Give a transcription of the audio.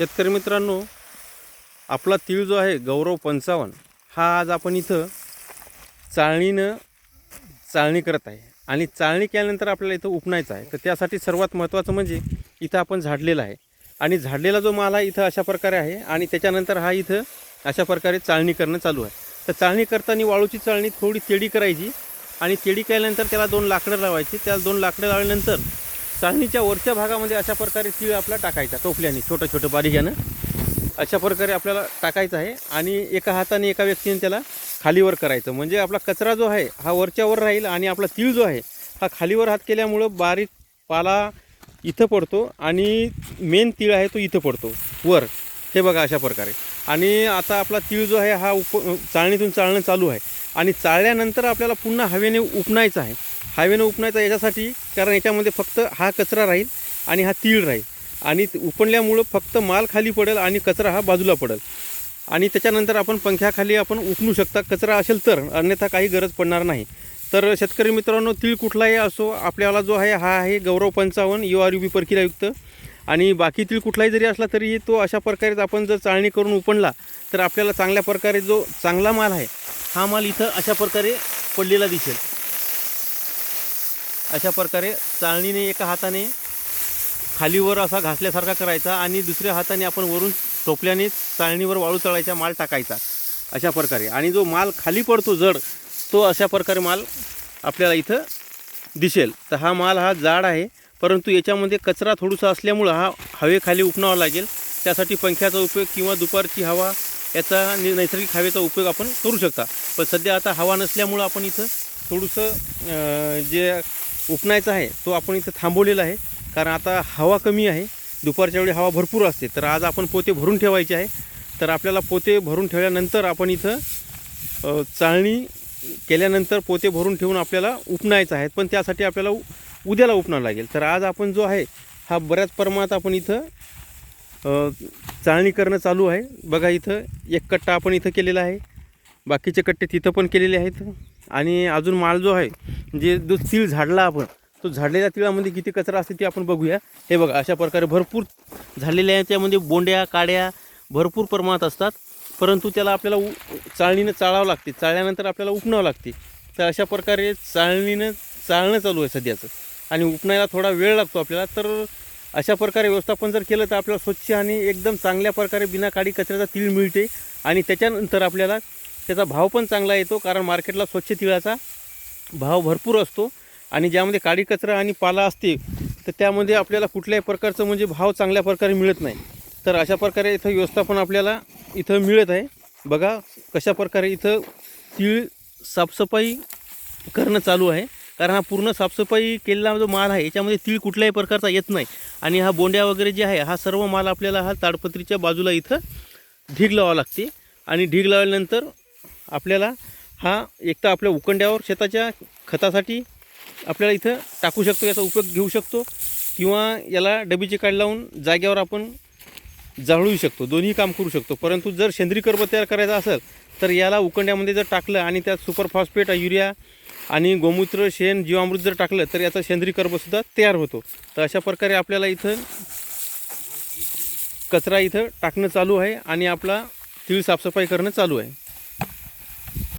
शेतकरी मित्रांनो आपला तीळ जो आहे गौरव पंचावन्न हा आज आपण इथं चाळणीनं चाळणी करत आहे. आणि चाळणी केल्यानंतर आपल्याला इथं उपणायचं आहे. तर त्यासाठी सर्वात महत्त्वाचं म्हणजे इथं आपण झाडलेला आहे. आणि झाडलेला जो माल आहे इथं अशा प्रकारे आहे. आणि त्याच्यानंतर हा इथं अशा प्रकारे चाळणी करणं चालू आहे. तर चाळणी करताना वाळूची चाळणी थोडी तेडी करायची. आणि तेडी केल्यानंतर त्याला दोन लाकडं लावायची. त्याला दोन लाकडं लावल्यानंतर चाळणीच्या वरच्या भागामध्ये अशा प्रकारे तीळ आपला टाकायचा टोपल्याने छोटं छोटं बारीक्यानं. अशा प्रकारे आपल्याला टाकायचं आहे आणि एका हाताने एका व्यक्तीने त्याला खालीवर करायचं. म्हणजे आपला कचरा जो आहे हा वरच्यावर राहील आणि आपला तीळ जो आहे हा खालीवर हात केल्यामुळं बारीक पाला इथं पडतो आणि मेन तीळ आहे तो इथं पडतो वर. हे बघा अशा प्रकारे. आणि आता आपला तीळ जो आहे हा उप चाळणीतून चाळणं चालू आहे. आणि चाळल्यानंतर आपल्याला पुन्हा हवेने उपणायचं आहे. हवेने उपणायचं याच्यासाठी कारण याच्यामध्ये फक्त हा कचरा राहील आणि हा तीळ राहील. आणि उपणल्यामुळं फक्त माल खाली पडेल आणि कचरा हा बाजूला पडेल. आणि त्याच्यानंतर आपण पंख्याखाली आपण उपणू शकता. कचरा असेल तर अन्यथा काही गरज पडणार नाही. तर शेतकरी मित्रांनो तीळ कुठलाही असो आपल्याला जो आहे हा आहे गौरव पंचावन्न यू आर यू बी परकिलायुक्त आणि बाकी तीळ कुठलाही जरी असला तरीही तो अशा प्रकारेच आपण जर चाळणी करून उपणला तर आपल्याला चांगल्या प्रकारे जो चांगला माल आहे हा माल इथं अशा प्रकारे पडलेला दिसेल. अशा प्रकारे चाळणीने एका हाताने खालीवर असा घासल्यासारखा करायचा आणि दुसऱ्या हाताने आपण वरून टोपल्याने चाळणीवर वाळू चढायचा माल टाकायचा. अशा प्रकारे. आणि जो माल खाली पडतो जड तो अशा प्रकारे माल आपल्याला इथं दिसेल. तर हा माल हा जाड आहे परंतु याच्यामध्ये कचरा थोडासा असल्यामुळं हा हवेखाली उपणावा लागेल. त्यासाठी पंख्याचा उपयोग किंवा दुपारची हवा याचा नि नैसर्गिक हवेचा उपयोग आपण करू शकता. पण सध्या आता हवा नसल्यामुळं आपण इथं थोडंसं जे उपणायचं आहे तो आपण इथं थांबवलेला आहे. कारण आता हवा कमी आहे. दुपारच्या वेळी हवा भरपूर असते. तर आज आपण पोते भरून ठेवायचे आहे. तर आपल्याला पोते भरून ठेवल्यानंतर आपण इथं चाळणी केल्यानंतर पोते भरून ठेवून आपल्याला उपणायचं आहे. पण त्यासाठी आपल्याला उ- उद्याला उपणावं लागेल. तर आज आपण जो आहे हा बऱ्याच प्रमाणात आपण इथं चाळणी करणं चालू आहे. बघा इथं एक कट्टा आपण इथं केलेला आहे. बाकीचे कट्टे तिथं पण केलेले आहेत. आणि अजून माल जो आहे जे जो तीळ झाडला आपण तो झाडलेल्या तिळामध्ये किती कचरा असते ते आपण बघूया. हे बघा अशा प्रकारे भरपूर झालेल्या आहे त्यामध्ये बोंड्या काड्या भरपूर प्रमाणात असतात. परंतु त्याला आपल्याला उ चाळणीनं चाळावं लागते. चाळल्यानंतर आपल्याला उपणावं लागते. तर अशा प्रकारे चाळणीनं चाळणं चालू आहे सध्याचं. आणि उपणायला थोडा वेळ लागतो आपल्याला. तर अशा प्रकारे व्यवस्थापन जर केलं तर आपल्याला स्वच्छ आणि एकदम चांगल्या प्रकारे बिना काडी कचऱ्याचा तीळ मिळते आणि त्याच्यानंतर आपल्याला त्याचा भाव पण चांगला येतो कारण मार्केटला स्वच्छ तिळाचा भाव भरपूर असतो. आणि ज्यामध्ये काडी कचरा आणि पाला असते तर त्यामध्ये आपल्याला कुठल्याही प्रकारचं म्हणजे भाव चांगल्या प्रकारे मिळत नाही. तर अशा प्रकारे इथं व्यवस्थापन आपल्याला इथं मिळत आहे. बघा कशा प्रकारे इथं तीळ साफसफाई करणं चालू आहे. कारण हा पूर्ण साफसफाई केलेला जो माल आहे याच्यामध्ये तीळ कुठल्याही प्रकारचा येत नाही. आणि हा बोंड्या वगैरे जे आहे हा सर्व माल आपल्याला हा ताडपत्रीच्या बाजूला इथं ढीग लावावं लागते. आणि ढीग लावल्यानंतर आपल्याला हा एक तर आपल्या उकंड्यावर शेताच्या खतासाठी आपल्याला इथं टाकू शकतो याचा उपयोग घेऊ शकतो. किंवा याला डबीचे काढ लावून जाग्यावर आपण जाळू शकतो दोन्ही काम करू शकतो. परंतु जर सेंद्रिय कर्ब तयार करायचा असेल तर याला उकंड्यामध्ये जर टाकलं आणि त्यात सुपर फॉस्फेट युरिया आणि गोमूत्र शेण जीवामृत जर टाकलं तर याचा सेंद्रिय कर्बसुद्धा तयार होतो. तर अशा प्रकारे आपल्याला इथं कचरा इथं टाकणं चालू आहे आणि आपला तीळ साफसफाई करणं चालू आहे.